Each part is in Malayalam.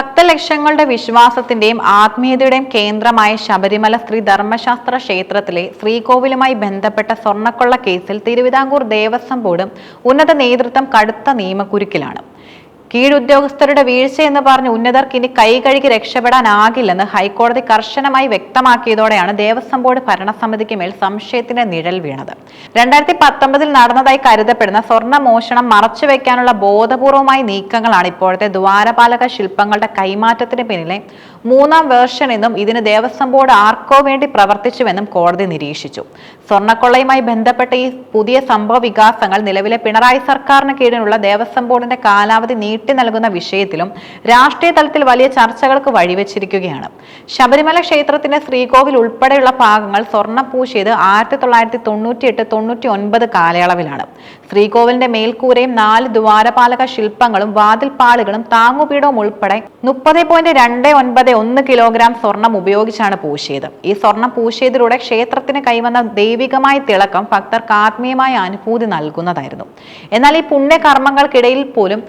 ഭക്തലക്ഷങ്ങളുടെ വിശ്വാസത്തിന്റെയും ആത്മീയതയുടെയും കേന്ദ്രമായ ശബരിമല ശ്രീ ധർമ്മശാസ്ത്ര ക്ഷേത്രത്തിലെ ശ്രീകോവിലുമായി ബന്ധപ്പെട്ട സ്വർണക്കൊള്ള കേസിൽ തിരുവിതാംകൂർ ദേവസ്വം ബോർഡും ഉന്നത നേതൃത്വം കടുത്ത നിയമക്കുരുക്കിലാണ്. കീഴുദ്യോഗസ്ഥരുടെ വീഴ്ചയെന്ന് പറഞ്ഞ് ഉന്നതർക്ക് ഇനി കൈ കഴുകി രക്ഷപ്പെടാനാകില്ലെന്ന് ഹൈക്കോടതി കർശനമായി വ്യക്തമാക്കിയതോടെയാണ് ദേവസ്വം ബോർഡ് ഭരണസമിതിക്ക് മേൽ സംശയത്തിന്റെ നിഴൽ വീണത്. രണ്ടായിരത്തി പത്തൊമ്പതിൽ നടന്നതായി കരുതപ്പെടുന്ന സ്വർണ മോഷണം മറച്ചുവെക്കാനുള്ള ബോധപൂർവമായ നീക്കങ്ങളാണ് ഇപ്പോഴത്തെ ദ്വാരപാലക ശില്പങ്ങളുടെ കൈമാറ്റത്തിന് പിന്നിലെ മൂന്നാം വേർഷൻ എന്നും ഇതിന് ദേവസ്വം ബോർഡ് ആർക്കോ വേണ്ടി പ്രവർത്തിച്ചുവെന്നും കോടതി നിരീക്ഷിച്ചു. സ്വർണക്കൊള്ളയുമായി ബന്ധപ്പെട്ട ഈ പുതിയ സംഭവ വികാസങ്ങൾ നിലവിലെ പിണറായി സർക്കാരിന് കീഴിലുള്ള ദേവസ്വം ബോർഡിന്റെ കാലാവധി നീട്ടി നൽകുന്ന വിഷയത്തിലും രാഷ്ട്രീയ തലത്തിൽ വലിയ ചർച്ചകൾക്ക് വഴിവെച്ചിരിക്കുകയാണ്. ശബരിമല ക്ഷേത്രത്തിന്റെ ശ്രീകോവിൽ ഉൾപ്പെടെയുള്ള ഭാഗങ്ങൾ സ്വർണ പൂശിയത് ആയിരത്തി തൊള്ളായിരത്തി തൊണ്ണൂറ്റി എട്ട് തൊണ്ണൂറ്റി ഒൻപത് കാലയളവിലാണ്. ശ്രീകോവിലിന്റെ മേൽക്കൂരയും നാല് ദ്വാരപാലക ശില്പങ്ങളും വാതിൽപാളുകളും താങ്ങുപീഠവും ഉൾപ്പെടെ മുപ്പത് പോയിന്റ് രണ്ട് ഒൻപത് ഒന്ന് കിലോഗ്രാം സ്വർണം ഉപയോഗിച്ചാണ് പൂശിയത്. ഈ സ്വർണം പൂശിയതിലൂടെ ക്ഷേത്രത്തിന് കൈവന്ന ദൈവികമായ തിളക്കം ഭക്തർക്ക് ആത്മീയമായ അനുഭൂതി നൽകുന്നതായിരുന്നു. എന്നാൽ ഈ പുണ്യകർമ്മങ്ങൾക്കിടയിൽ പോലും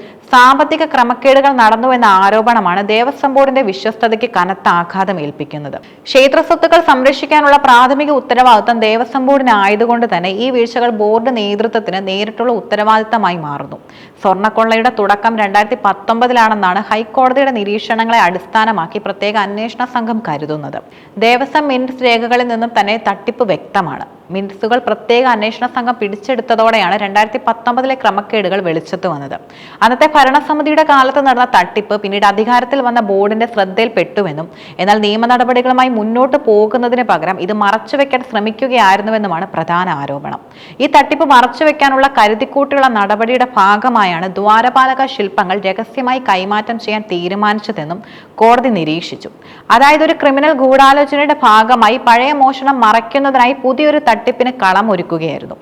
സാമ്പത്തിക ക്രമക്കേടുകൾ നടന്നു എന്ന ആരോപണമാണ് ദേവസ്വം ബോർഡിന്റെ വിശ്വസ്തതയ്ക്ക് കനത്ത ആഘാതം ഏൽപ്പിക്കുന്നത്. ക്ഷേത്ര സ്വത്തുക്കൾ സംരക്ഷിക്കാനുള്ള പ്രാഥമിക ഉത്തരവാദിത്തം ദേവസ്വം ബോർഡിനായതുകൊണ്ട് തന്നെ ഈ വീഴ്ചകൾ ബോർഡ് നേതൃത്വത്തിന് നേരിട്ടുള്ള ഉത്തരവാദിത്തമായി മാറുന്നു. സ്വർണക്കൊള്ളയുടെ തുടക്കം രണ്ടായിരത്തി പത്തൊമ്പതിലാണെന്നാണ് ഹൈക്കോടതിയുടെ നിരീക്ഷണങ്ങളെ അടിസ്ഥാനമാക്കി പ്രത്യേക അന്വേഷണ സംഘം കരുതുന്നത്. ദേവസ്വം മിനിറ്റ്സ് രേഖകളിൽ നിന്നും തന്നെ തട്ടിപ്പ് വ്യക്തമാണ്. മിൻസുകൾ പ്രത്യേക അന്വേഷണ സംഘം പിടിച്ചെടുത്തതോടെയാണ് രണ്ടായിരത്തി പത്തൊമ്പതിലെ ക്രമക്കേടുകൾ വെളിച്ചത്ത് വന്നത്. അന്നത്തെ ഭരണസമിതിയുടെ കാലത്ത് നടന്ന തട്ടിപ്പ് പിന്നീട് അധികാരത്തിൽ വന്ന ബോർഡിന്റെ ശ്രദ്ധയിൽപ്പെട്ടുവെന്നും എന്നാൽ നിയമ നടപടികളുമായി മുന്നോട്ട് പോകുന്നതിന് പകരം ഇത് മറച്ചുവെക്കാൻ ശ്രമിക്കുകയായിരുന്നുവെന്നുമാണ് പ്രധാന ആരോപണം. ഈ തട്ടിപ്പ് മറച്ചുവെക്കാനുള്ള കരുതിക്കൂട്ടുള്ള നടപടിയുടെ ഭാഗമായാണ് ദ്വാരപാലക ശില്പങ്ങൾ രഹസ്യമായി കൈമാറ്റം ചെയ്യാൻ തീരുമാനിച്ചതെന്നും കോടതി നിരീക്ഷിച്ചു. അതായത് ഒരു ക്രിമിനൽ ഗൂഢാലോചനയുടെ ഭാഗമായി പഴയ മോഷണം മറയ്ക്കുന്നതിനായി പുതിയൊരു തട്ടിപ്പിന് കളമൊരുക്കുകയായിരുന്നു.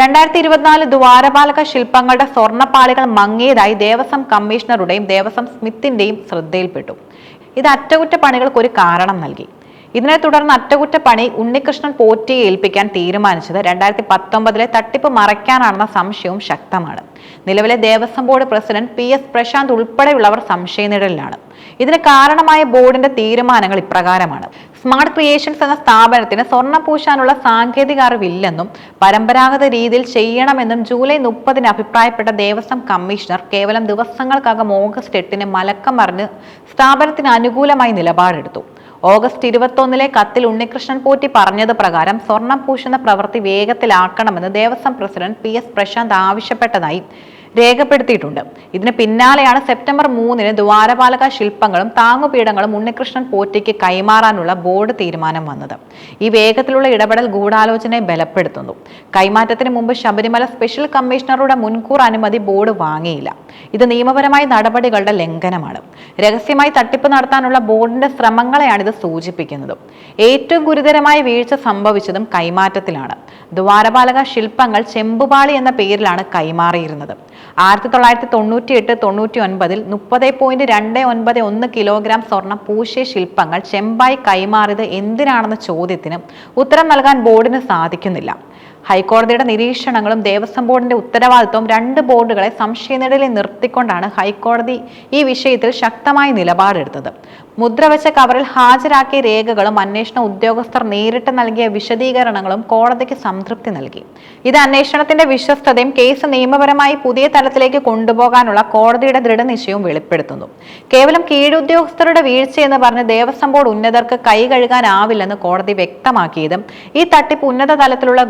രണ്ടായിരത്തി ഇരുപത്തിനാല് ദ്വാരപാലക ശില്പങ്ങളുടെ സ്വർണപ്പാളികൾ മങ്ങിയതായി ദേവസ്വം കമ്മീഷണറുടെയും ദേവസ്വം സ്മിത്തിന്റെയും ശ്രദ്ധയിൽപ്പെട്ടു. ഇത് അറ്റകുറ്റപ്പണികൾക്ക് ഒരു കാരണം നൽകി. ഇതിനെ തുടർന്ന് അറ്റകുറ്റപ്പണി ഉണ്ണികൃഷ്ണൻ പോറ്റിയെ ഏൽപ്പിക്കാൻ തീരുമാനിച്ചത് രണ്ടായിരത്തി പത്തൊമ്പതിലെ തട്ടിപ്പ് മറയ്ക്കാനാണെന്ന സംശയവും ശക്തമാണ്. നിലവിലെ Devaswom board president P S Prasanth ഉൾപ്പെടെയുള്ളവർ സംശയനിഴലിലാണ്. ഇതിന് കാരണമായ ബോർഡിന്റെ തീരുമാനങ്ങൾ ഇപ്രകാരമാണ്. സ്മാർട്ട് ക്രിയേഷൻസ് എന്ന സ്ഥാപനത്തിന് സ്വർണം പൂശാനുള്ള സാങ്കേതിക അറിവില്ലെന്നും പരമ്പരാഗത രീതിയിൽ ചെയ്യണമെന്നും ജൂലൈ മുപ്പതിന് അഭിപ്രായപ്പെട്ട ദേവസ്വം കമ്മീഷണർ കേവലം ദിവസങ്ങൾക്കകം ഓഗസ്റ്റ് എട്ടിന് മലക്കം മറിഞ്ഞ് സ്ഥാപനത്തിന് അനുകൂലമായി നിലപാടെടുത്തു. ഓഗസ്റ്റ് ഇരുപത്തൊന്നിലെ കത്തിൽ ഉണ്ണികൃഷ്ണൻ പോറ്റി പറഞ്ഞത് പ്രകാരം സ്വർണം പൂശുന്ന പ്രവൃത്തി വേഗത്തിലാക്കണമെന്ന് Devaswom president P S Prasanth ആവശ്യപ്പെട്ടതായി രേഖപ്പെടുത്തിയിട്ടുണ്ട്. ഇതിന് പിന്നാലെയാണ് സെപ്റ്റംബർ മൂന്നിന് ദ്വാരപാലക ശില്പങ്ങളും താങ്ങുപീഠങ്ങളും ഉണ്ണികൃഷ്ണൻ പോറ്റയ്ക്ക് കൈമാറാനുള്ള ബോർഡ് തീരുമാനം വന്നത്. ഈ വേഗത്തിലുള്ള ഇടപെടൽ ഗൂഢാലോചനയെ ബലപ്പെടുത്തുന്നു. കൈമാറ്റത്തിന് മുമ്പ് ശബരിമല സ്പെഷ്യൽ കമ്മീഷണറുടെ മുൻകൂർ അനുമതി ബോർഡ് വാങ്ങിയില്ല. ഇത് നിയമപരമായ നടപടികളുടെ ലംഘനമാണ്. രഹസ്യമായി തട്ടിപ്പ് നടത്താനുള്ള ബോർഡിന്റെ ശ്രമങ്ങളെയാണ് ഇത് സൂചിപ്പിക്കുന്നത്. ഏറ്റവും ഗുരുതരമായ വീഴ്ച സംഭവിച്ചതും കൈമാറ്റത്തിലാണ്. ദ്വാരപാലക ശില്പങ്ങൾ ചെമ്പുപാളി എന്ന പേരിലാണ് കൈമാറിയിരുന്നത്. ആയിരത്തി തൊള്ളായിരത്തി തൊണ്ണൂറ്റി എട്ട് തൊണ്ണൂറ്റി ഒൻപതിൽ മുപ്പത് പോയിന്റ് രണ്ട് ഒൻപത് ഒന്ന് കിലോഗ്രാം സ്വർണം പൂശിയ ശില്പങ്ങൾ ചെമ്പായി കൈമാറിയത് എന്തിനാണെന്ന ചോദ്യത്തിന് ഉത്തരം നൽകാൻ ബോർഡിന് സാധിക്കുന്നില്ല. ഹൈക്കോടതിയുടെ നിരീക്ഷണങ്ങളും ദേവസ്വം ബോർഡിന്റെ ഉത്തരവാദിത്വവും രണ്ട് ബോർഡുകളെ സംശയനിടയിൽ നിർത്തിക്കൊണ്ടാണ് ഹൈക്കോടതി ഈ വിഷയത്തിൽ ശക്തമായ നിലപാടെടുത്തത്. മുദ്രവച്ച കവറിൽ ഹാജരാക്കിയ രേഖകളും അന്വേഷണ ഉദ്യോഗസ്ഥർ നേരിട്ട് നൽകിയ വിശദീകരണങ്ങളും കോടതിക്ക് സംതൃപ്തി നൽകി. ഇത് അന്വേഷണത്തിന്റെ വിശ്വസ്തതയും കേസ് നിയമപരമായി പുതിയ തലത്തിലേക്ക് കൊണ്ടുപോകാനുള്ള കോടതിയുടെ ദൃഢനിശ്ചയവും വെളിപ്പെടുത്തുന്നു. കേവലം കീഴുദ്യോഗസ്ഥരുടെ വീഴ്ചയെന്ന് പറഞ്ഞ് ദേവസ്വം ബോർഡ് ഉന്നതർക്ക് കൈ കഴുകാനാവില്ലെന്ന് കോടതി വ്യക്തമാക്കിയതും ഈ തട്ടിപ്പ് ഉന്നത തലത്തിലുള്ള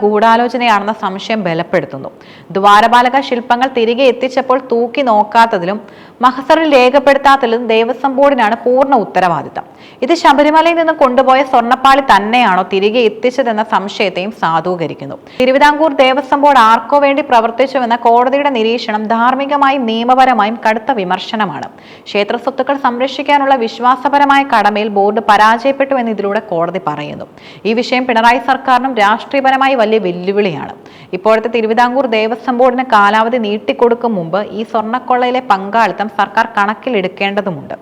ഗൂഢാലോചനയാണെന്ന സംശയം ബലപ്പെടുത്തുന്നു. ദ്വാരപാലക ശില്പങ്ങൾ തിരികെ എത്തിച്ചപ്പോൾ തൂക്കി നോക്കാത്തതിലും മഹസറിൽ രേഖപ്പെടുത്താത്തതിലും ദേവസ്വം ബോർഡിനാണ് പൂർണ ഉത്തരവാദിത്തം. ഇത് ശബരിമലയിൽ നിന്ന് കൊണ്ടുപോയ സ്വർണപ്പാളി തന്നെയാണോ തിരികെ എത്തിച്ചതെന്ന സംശയത്തെയും സാധൂകരിക്കുന്നു. തിരുവിതാംകൂർ ദേവസ്വം ബോർഡ് ആർക്കോ വേണ്ടി പ്രവർത്തിച്ചുവെന്ന കോടതിയുടെ നിരീക്ഷണം ധാർമ്മികമായും നിയമപരമായും കടുത്ത വിമർശനമാണ്. ക്ഷേത്ര സ്വത്തുക്കൾ സംരക്ഷിക്കാനുള്ള വിശ്വാസപരമായ കടമയിൽ ബോർഡ് പരാജയപ്പെട്ടു എന്ന് ഇതിലൂടെ കോടതി പറയുന്നു. ഈ വിഷയം പിണറായി സർക്കാരിനും രാഷ്ട്രീയപരമായി വലിയ വെല്ലുവിളിയാണ്. ഇപ്പോഴത്തെ തിരുവിതാംകൂർ ദേവസ്വം ബോർഡിന് കാലാവധി നീട്ടിക്കൊടുക്കും മുമ്പ് ഈ സ്വർണക്കൊള്ളയിലെ പങ്കാളിത്തം സർക്കാർ കണക്കിലെടുക്കേണ്ടതുണ്ട്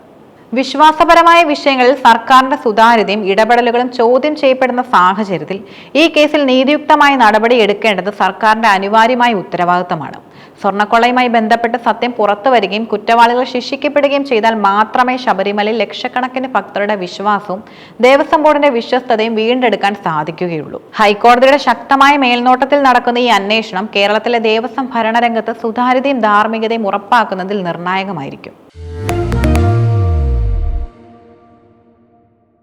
വിശ്വാസപരമായ വിഷയങ്ങളിൽ സർക്കാരിന്റെ സുതാര്യതയും ഇടപെടലുകളും ചോദ്യം ചെയ്യപ്പെടുന്ന സാഹചര്യത്തിൽ ഈ കേസിൽ നീതിയുക്തമായ നടപടി എടുക്കേണ്ടത് സർക്കാരിന്റെ അനിവാര്യമായ ഉത്തരവാദിത്തമാണ്. സ്വർണക്കൊള്ളയുമായി ബന്ധപ്പെട്ട് സത്യം പുറത്തു വരികയും കുറ്റവാളികൾ ശിക്ഷിക്കപ്പെടുകയും ചെയ്താൽ മാത്രമേ ശബരിമലയിൽ ലക്ഷക്കണക്കിന് ഭക്തരുടെ വിശ്വാസവും ദേവസ്വം ബോർഡിന്റെ വിശ്വസ്തതയും വീണ്ടെടുക്കാൻ സാധിക്കുകയുള്ളൂ. ഹൈക്കോടതിയുടെ ശക്തമായ മേൽനോട്ടത്തിൽ നടക്കുന്ന ഈ അന്വേഷണം കേരളത്തിലെ ദേവസ്വം ഭരണരംഗത്ത് സുതാര്യതയും ധാർമ്മികതയും ഉറപ്പാക്കുന്നതിൽ നിർണായകമായിരിക്കും.